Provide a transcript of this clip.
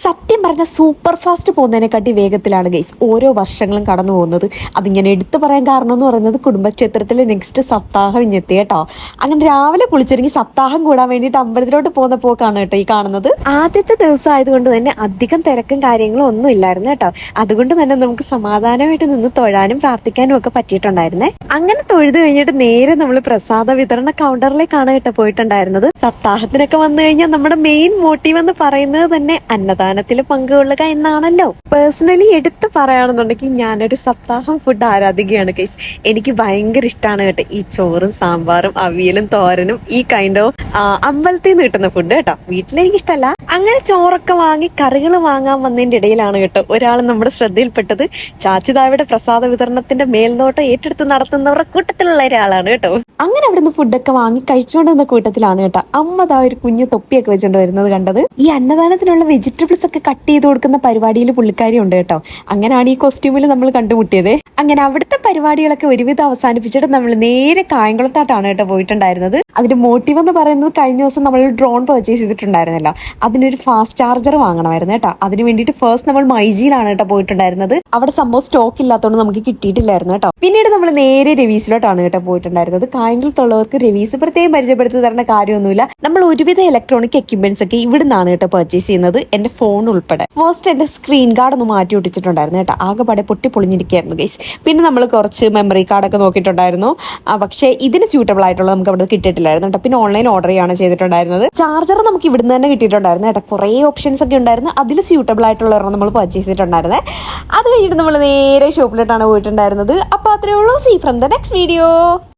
sạch സത്യം പറഞ്ഞ super fast പോകുന്നതിനെക്കാട്ടി വേഗത്തിലാണ് ഗൈസ് ഓരോ വർഷങ്ങളും കടന്നു പോകുന്നത്. അതിങ്ങനെ എടുത്തു പറയാൻ കാരണം എന്ന് പറയുന്നത് കുടുംബക്ഷേത്രത്തിലെ നെക്സ്റ്റ് സപ്താഹം ഇഞ്ഞെത്തി കേട്ടോ അങ്ങനെ രാവിലെ കുളിച്ചൊരുങ്ങി സപ്താഹം കൂടാൻ വേണ്ടിയിട്ട് അമ്പലത്തിലോട്ട് പോകുന്ന പോക്കാണ് കേട്ടോ ഈ കാണുന്നത്. ആദ്യത്തെ ദിവസം ആയതുകൊണ്ട് തന്നെ അധികം തിരക്കും കാര്യങ്ങളും ഒന്നും ഇല്ലായിരുന്നു കേട്ടോ. അതുകൊണ്ട് തന്നെ നമുക്ക് സമാധാനമായിട്ട് നിന്ന് തൊഴാനും പ്രാർത്ഥിക്കാനും ഒക്കെ പറ്റിയിട്ടുണ്ടായിരുന്നേ. അങ്ങനെ തൊഴുത് കഴിഞ്ഞിട്ട് നേരെ നമ്മൾ പ്രസാദ വിതരണ കൗണ്ടറിലേക്കാണ് കേട്ടോ പോയിട്ടുണ്ടായിരുന്നത്. സപ്താഹത്തിനൊക്കെ വന്നു കഴിഞ്ഞാൽ നമ്മുടെ മെയിൻ മോട്ടീവ് എന്ന് പറയുന്നത് തന്നെ അന്നദാനത്തിൽ പങ്കുകൊള്ളുക എന്നാണല്ലോ. പേഴ്സണലി എടുത്ത് പറയുകയാണെന്നുണ്ടെങ്കിൽ ഞാനൊരു സപ്താഹം ഫുഡ് ആരാധികയാണ് കേസ് എനിക്ക് ഭയങ്കര ഇഷ്ടമാണ് കേട്ടോ ഈ ചോറും സാമ്പാറും അവിയലും തോരനും ഈ കൈൻഡ് ഓഫ് അമ്പലത്തിൽ നിന്ന് കിട്ടുന്ന ഫുഡ് കേട്ടോ. വീട്ടിലെനിക്ക് ഇഷ്ടമല്ല അങ്ങനെ ചോറൊക്കെ വാങ്ങി കറികൾ വാങ്ങാൻ വന്നതിന്റെ ഇടയിലാണ് കേട്ടോ ഒരാൾ നമ്മുടെ ശ്രദ്ധയിൽപ്പെട്ടത്. ചാച്ചിതാവിയുടെ പ്രസാദ വിതരണത്തിന്റെ മേൽനോട്ടം ഏറ്റെടുത്ത് നടത്തുന്നവരുടെ കൂട്ടത്തിലുള്ള ഒരാളാണ് കേട്ടോ. അങ്ങനെ അവിടുന്ന് ഫുഡൊക്കെ വാങ്ങി കഴിച്ചുകൊണ്ടിരുന്ന കൂട്ടത്തിലാണ് കേട്ടോ അമ്മ ദാ ഒരു കുഞ്ഞു തൊപ്പിയൊക്കെ വെച്ചോണ്ട് വരുന്നത് കണ്ടത്. ഈ അന്നദാനത്തിനുള്ള വെജിറ്റബിൾസ് ഒക്കെ കട്ട് ചെയ്ത് കൊടുക്കുന്ന പരിപാടിയിൽ പുള്ളിക്കാരി ഉണ്ട് കേട്ടോ. അങ്ങനെയാണ് ഈ കോസ്റ്റ്യൂമിൽ നമ്മൾ കണ്ടുമുട്ടിയത്. അങ്ങനെ അവിടുത്തെ പരിപാടികളൊക്കെ ഒരുവിധം അവസാനിപ്പിച്ചിട്ട് നമ്മൾ നേരെ കായംകുളത്തായിട്ടാണ് കേട്ടോ പോയിട്ടുണ്ടായിരുന്നത്. അതിന്റെ മോട്ടീവ് എന്ന് പറയുന്നത് കഴിഞ്ഞ ദിവസം നമ്മൾ ഡ്രോൺ പർച്ചേസ് ചെയ്തിട്ടുണ്ടായിരുന്നല്ലോ. അതിനൊരു ഫാസ്റ്റ് ചാർജർ വാങ്ങണമായിരുന്നു കേട്ടോ. അതിന് വേണ്ടിയിട്ട് ഫസ്റ്റ് നമ്മൾ മൈജിയിലാണ് കേട്ടോ പോയിട്ടുണ്ടായിരുന്നത്. അവിടെ സംഭവം സ്റ്റോക്ക് ഇല്ലാത്തതുകൊണ്ട് നമുക്ക് കിട്ടിയിട്ടില്ലായിരുന്നു കേട്ടോ. പിന്നീട് നമ്മൾ നേരെ രവീസിലോട്ടാണ് കേട്ടോ പോയിട്ടുണ്ടായിരുന്നത്. കായംകുളത്തുള്ളവർക്ക് രവീസ് പ്രത്യേകം പരിചയപ്പെടുത്തി തരേണ്ട കാര്യമൊന്നുമില്ല. നമ്മൾ ഒരുവിധ ഇലക്ട്രോണിക് എക്യുപ്മെന്റ്സ് ഒക്കെ ഇവിടെ നിന്നാണ് കേട്ടോ പർച്ചേസ് ചെയ്യുന്നത്. എന്റെ ഫോൺ ഉൾപ്പെടെ. ഫസ്റ്റ് എന്റെ സ്ക്രീൻ കാർഡ് ഒന്ന് മാറ്റി ഒട്ടിച്ചിട്ടുണ്ടായിരുന്നു കേട്ടോ. ആകെപ്പാടെ പൊട്ടി പൊളിഞ്ഞിരിക്കുകയായിരുന്നു ഗൈസ് പിന്നെ നമ്മൾ കുറച്ച് മെമ്മറി കാർഡൊക്കെ നോക്കിയിട്ടുണ്ടായിരുന്നു. പക്ഷേ ഇതിന് സ്യൂട്ടബിൾ ആയിട്ടുള്ള നമുക്ക് അവിടെ കിട്ടിയിട്ടില്ലായിരുന്നു കേട്ടോ. പിന്നെ ഓൺലൈൻ ഓർഡർ ചെയ്യാണ് ചെയ്തിട്ടുണ്ടായിരുന്നത്. ചാർജർ നമുക്ക് ഇവിടുന്ന് തന്നെ കിട്ടിയിട്ടുണ്ടായിരുന്നു കേട്ടോ. കുറേ ഓപ്ഷൻസ് ഒക്കെ ഉണ്ടായിരുന്നു. അതിൽ സ്യൂട്ടബിൾ ആയിട്ടുള്ള ഒരെണ്ണം നമ്മൾ പർച്ചേസ് ചെയ്തിട്ടുണ്ടായിരുന്നത് അത് കഴിഞ്ഞിട്ട് നമ്മൾ നേരെ ഷോപ്പിലോട്ടാണ് പോയിട്ടുണ്ടായിരുന്നത്. അപ്പോൾ അത്രേ ഉള്ളൂ. See from the next video